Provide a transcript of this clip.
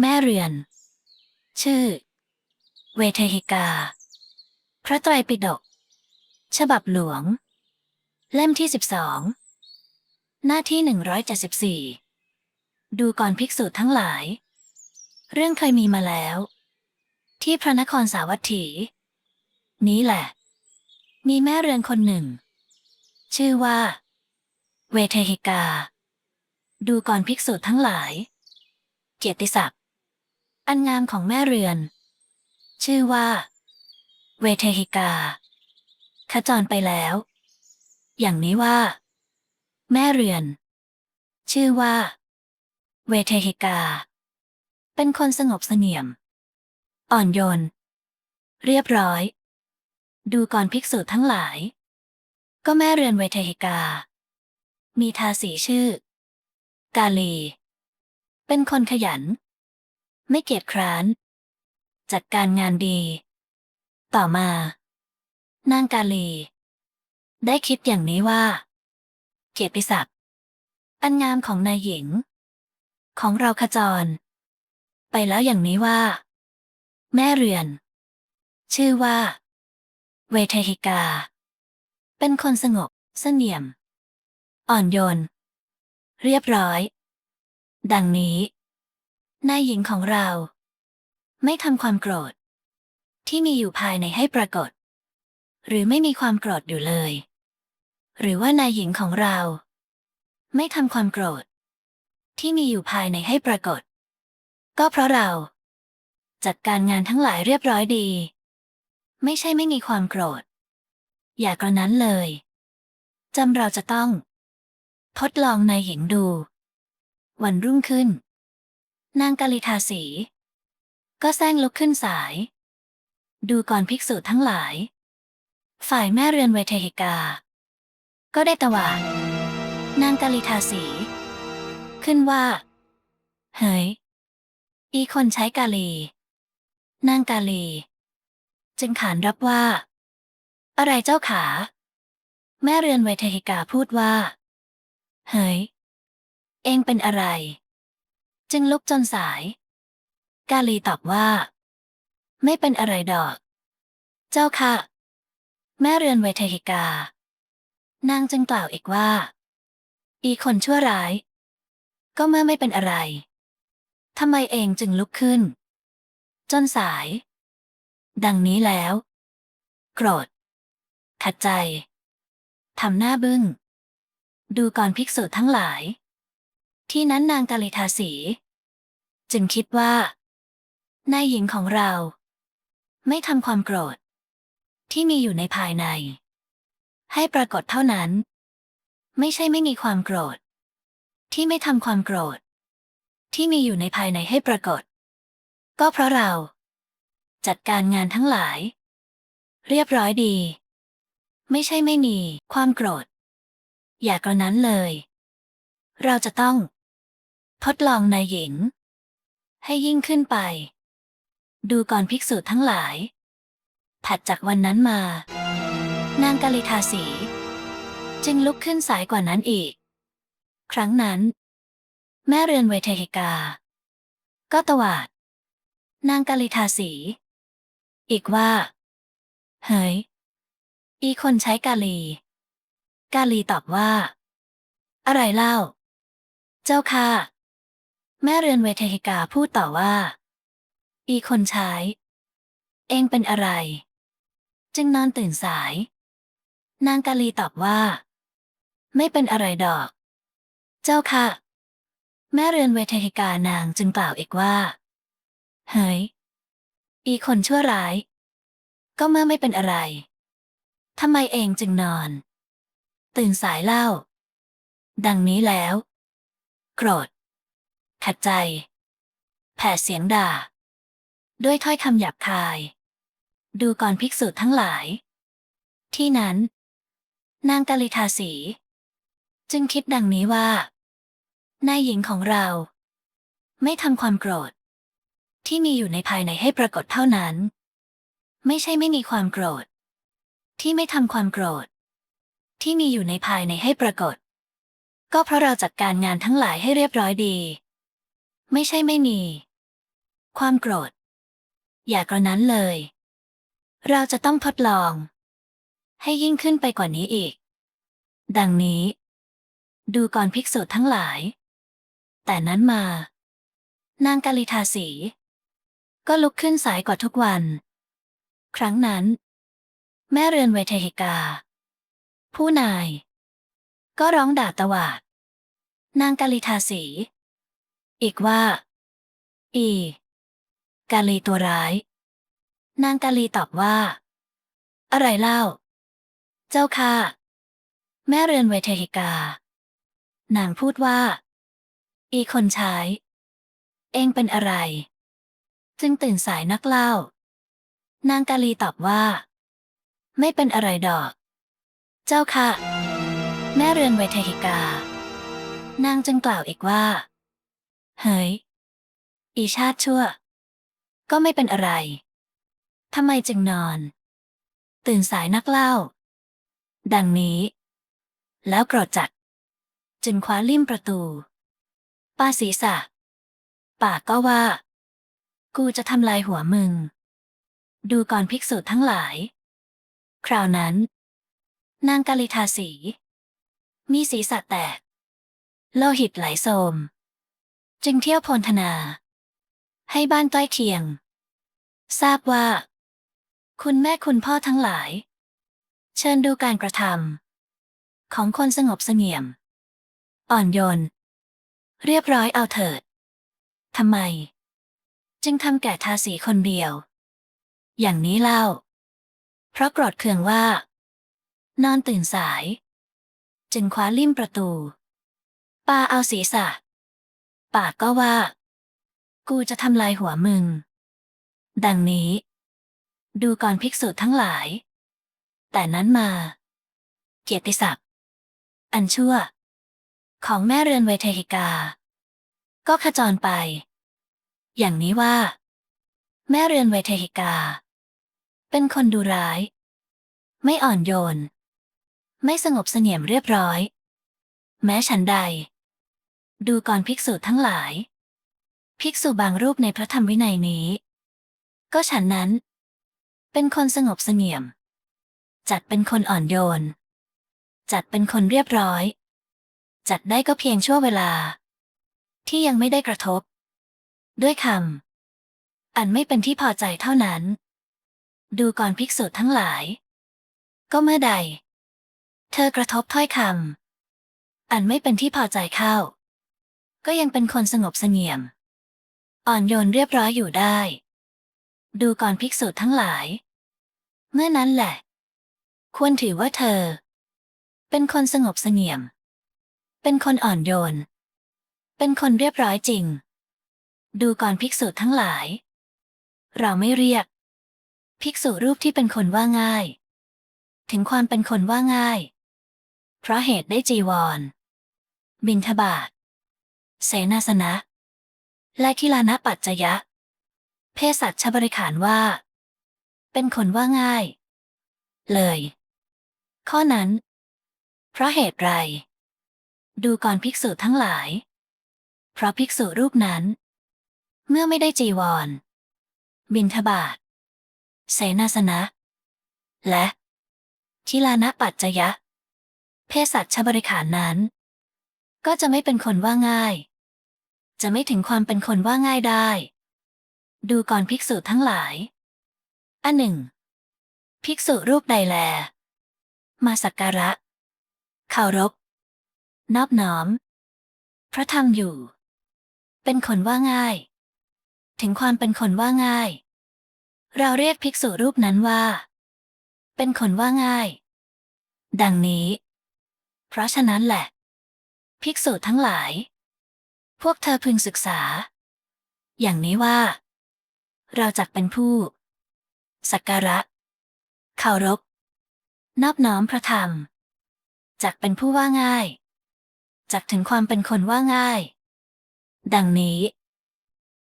แม่เรือน ชื่อ เวเทหิกา พระไตรปิฎกฉบับหลวง เล่มที่สิบสองหน้าที่หนึ่งร้อยเจ็ดสิบสี่ดูก่อนภิกษุทั้งหลาย เรื่องเคยมีมาแล้ว ที่พระนครสาวัตถี นี้แหละ มีแม่เรือนคนหนึ่ง ชื่อว่า เวเทหิกา ดูก่อนภิกษุทั้งหลาย เกียรติศักดิ์ อันงามของแม่เรือน ชื่อว่า เวเทหิกาขจรไปแล้ว อย่างนี้ว่า แม่เรือน ชื่อว่า เวเทหิกา เป็นคนสงบเสงี่ยม อ่อนโยน เรียบร้อย ดูก่อนภิกษุทั้งหลาย ก็แม่เรือนเวเทหิกา มีทาสีชื่อ กาลี เป็นคนขยัน ไม่เกียจคร้าน จัดการงานดี ต่อมานางกาลี ได้คิดอย่างนี้ว่า เกียรติศักดิ์อันงามของนายหญิง ของเราขจร ไปแล้วอย่างนี้ว่า แม่เรือน ชื่อว่า เวเทหิกา เป็นคนสงบเสงี่ยม อ่อนโยน เรียบร้อย ดังนี้ นายหญิงของเรา ไม่ทำความโกรธ ที่มีอยู่ภายในให้ปรากฏ หรือไม่มีความโกรธอยู่เลย หรือว่านายหญิงของเรา ไม่ทำความโกรธ ที่มีอยู่ภายในให้ปรากฏ ก็เพราะเรา จัดการงานทั้งหลายเรียบร้อยดี ไม่ใช่ไม่มีความโกรธ อย่ากระนั้นเลยจำเราจะต้อง ทดลองนายหญิงดู วันรุ่งขึ้น นางกาลิทาสี ก็แซงลุกขึ้นสาย ดูก่อนภิกษุทั้งหลาย ฝ่ายแม่เรือนเวเทหิกา ก็ได้ตวาดนางกาลิทาสี ขึ้นว่า เฮ้ย อีคนใช้กาลี นางกาลี จึงขานรับว่า อะไรเจ้าขา แม่เรือนเวเทหิกาพูดว่า เฮ้ย เองเป็นอะไร จึงลุกจนสาย กาลีตอบว่า ไม่เป็นอะไรดอก เจ้าค่ะ แม่เรือนเวเทหิกา นางจึงกล่าวอีกว่า อีคนชั่วร้าย ก็เมื่อไม่เป็นอะไรทำไมเองจึงลุกขึ้น จนสาย ดังนี้แล้ว โกรธ ขัดใจทำหน้าบึ้ง ดูก่อนภิกษุทั้งหลาย ที่นั้นนางกาลิทาสี จึงคิดว่านายหญิงของเรา ไม่ทำความโกรธ ที่มีอยู่ในภายใน ให้ปรากฏเท่านั้น ไม่ใช่ไม่มีความโกรธ ที่ไม่ทำความโกรธ ที่มีอยู่ในภายในให้ปรากฏ ก็เพราะเรา จัดการงานทั้งหลาย เรียบร้อยดี ไม่ใช่ไม่มีความโกรธ อย่ากระนั้นเลย เราจะต้อง ทดลองนายหญิง ให้ยิ่งขึ้นไป ดูก่อนภิกษุทั้งหลาย ถัดจากวันนั้นมา นางกาลิทาสี จึงลุกขึ้นสายกว่านั้นอีก ครั้งนั้น แม่เรือนเวเทหิกา ก็ตวาด นางกาลิทาสี อีกว่า เฮ้ย อีคนใช้กาลี กาลีตอบว่า อะไรเล่า เจ้าค่ะ แม่เรือนเวเทหิกาพูดต่อว่า อีคนใช้ เองเป็นอะไร จึงนอนตื่นสาย นางกาลีตอบว่า ไม่เป็นอะไรดอก เจ้าค่ะ แม่เรือนเวเทหิกานางจึงกล่าวอีกว่า เฮ้ย อีคนชั่วร้าย ก็เมื่อไม่เป็นอะไรทำไมเองจึงนอน ตื่นสายเล่า ดังนี้แล้ว โกรธ ขัดใจ แผดเสียงด่า ด้วยถ้อยคำหยาบคาย ดูก่อนภิกษุทั้งหลาย ที่นั้น นางกาลิทาสี จึงคิดดังนี้ว่านายหญิงของเรา ไม่ทำความโกรธ ที่มีอยู่ในภายในให้ปรากฏเท่านั้น ไม่ใช่ไม่มีความโกรธ ที่ไม่ทำความโกรธ ที่มีอยู่ในภายในให้ปรากฏ ก็เพราะเราจัดการงานทั้งหลายให้เรียบร้อยดี ไม่ใช่ไม่มี ความโกรธ อย่ากระนั้นเลย เราจะต้องทดลอง ให้ยิ่งขึ้นไปกว่านี้อีก ดังนี้ ดูก่อนภิกษุทั้งหลาย แต่นั้นมา นางกาลิทาสี ก็ลุกขึ้นสายกว่าทุกวัน ครั้งนั้น แม่เรือนเวเทหิกา ผู้นาย ก็ร้องด่าตวาด นางกาลิทาสี อีกว่า อี กาลีตัวร้าย นางกาลีตอบว่า อะไรเล่า เจ้าค่ะ แม่เรือนเวเทหิกา นางพูดว่า อีคนใช้ เองเป็นอะไร จึงตื่นสายนักเล่า นางกาลีตอบว่า ไม่เป็นอะไรดอก เจ้าค่ะ แม่เรือนเวเทหิกา นางจึงกล่าวอีกว่า เฮ้ย อีชาติชั่ว ก็ไม่เป็นอะไร ทำไมจึงนอน ตื่นสายนักเล่า ดังนี้ แล้วกรธจัด จึงคว้าลิ่มประตู ป้าศีรษะปากก็ว่า กูจะทำลายหัวมึง ดูก่อนภิกษุทั้งหลาย คราวนั้น นางกาลิทาสี มีศีรษะแตก โลหิตไหลโสม จึงเที่ยวพลธนา ให้บ้านใกล้เคียง ทราบว่า คุณแม่คุณพ่อทั้งหลาย เชิญดูการกระทำของคนสงบเสงี่ยม อ่อนโยน เรียบร้อยเอาเถิดทำไม จึงทำแก่ทาสีคนเดียว อย่างนี้เล่า เพราะโกรธเคืองว่า นอนตื่นสาย จึงคว้าลิ่มประตูปาเอาศีรษะ ปากก็ว่า กูจะทำลายหัวมึง ดังนี้ ดูก่อนภิกษุทั้งหลาย แต่นั้นมา เกียรติศักดิ์อันชั่ว ของแม่เรือนเวเทหิกา ก็ขจรไป อย่างนี้ว่า แม่เรือนเวเทหิกา เป็นคนดูร้าย ไม่อ่อนโยน ไม่สงบเสงี่ยมเรียบร้อย แม้ฉันใด ดูก่อนภิกษุทั้งหลาย ภิกษุบางรูปในพระธรรมวินัยนี้ ก็ฉันนั้น เป็นคนสงบเสงี่ยม จัดเป็นคนอ่อนโยน จัดเป็นคนเรียบร้อย จัดได้ก็เพียงชั่วเวลา ที่ยังไม่ได้กระทบ ด้วยคำอันไม่เป็นที่พอใจเท่านั้น ดูก่อนภิกษุทั้งหลาย ก็เมื่อใด เธอกระทบถ้อยคำอันไม่เป็นที่พอใจเข้า ก็ยังเป็นคนสงบเสงี่ยม อ่อนโยนเรียบร้อยอยู่ได้ ดูก่อนภิกษุทั้งหลาย เมื่อนั้นแหละ ควรถือว่าเธอ เป็นคนสงบเสงี่ยม เป็นคนอ่อนโยน เป็นคนเรียบร้อยจริง ดูก่อนภิกษุทั้งหลาย เราไม่เรียก ภิกษุรูปที่เป็นคนว่าง่าย ถึงความเป็นคนว่าง่าย เพราะเหตุได้จีวร บินทบาท เสนาสนะ และคิลานะปัจจยะ เพศสัชบริขารว่า เป็นคนว่าง่าย เลย ข้อนั้น เพราะเหตุไร ดูก่อนภิกษุทั้งหลาย เพราะภิกษุรูปนั้น เมื่อไม่ได้จีวร บินทบาทเสนาสนะ และทิลานะปัจจยะ เพศสัชบริขารนั้นก็จะไม่เป็นคนว่าง่าย จะไม่ถึงความเป็นคนว่าง่ายได้ ดูก่อนภิกษุทั้งหลาย อันหนึ่ง ภิกษุรูปใดแล มาสักการะเคารพนอบน้อม พระธรรมอยู่ เป็นคนว่าง่าย ถึงความเป็นคนว่าง่าย เราเรียกภิกษุรูปนั้นว่า เป็นคนว่าง่าย ดังนี้ เพราะฉะนั้นแหละ ภิกษุทั้งหลาย พวกเธอพึงศึกษา อย่างนี้ว่า เราจักเป็นผู้ สักการะเคารพนอบน้อมพระธรรมจักเป็นผู้ว่าง่ายจักถึงความเป็นคนว่าง่าย ดังนี้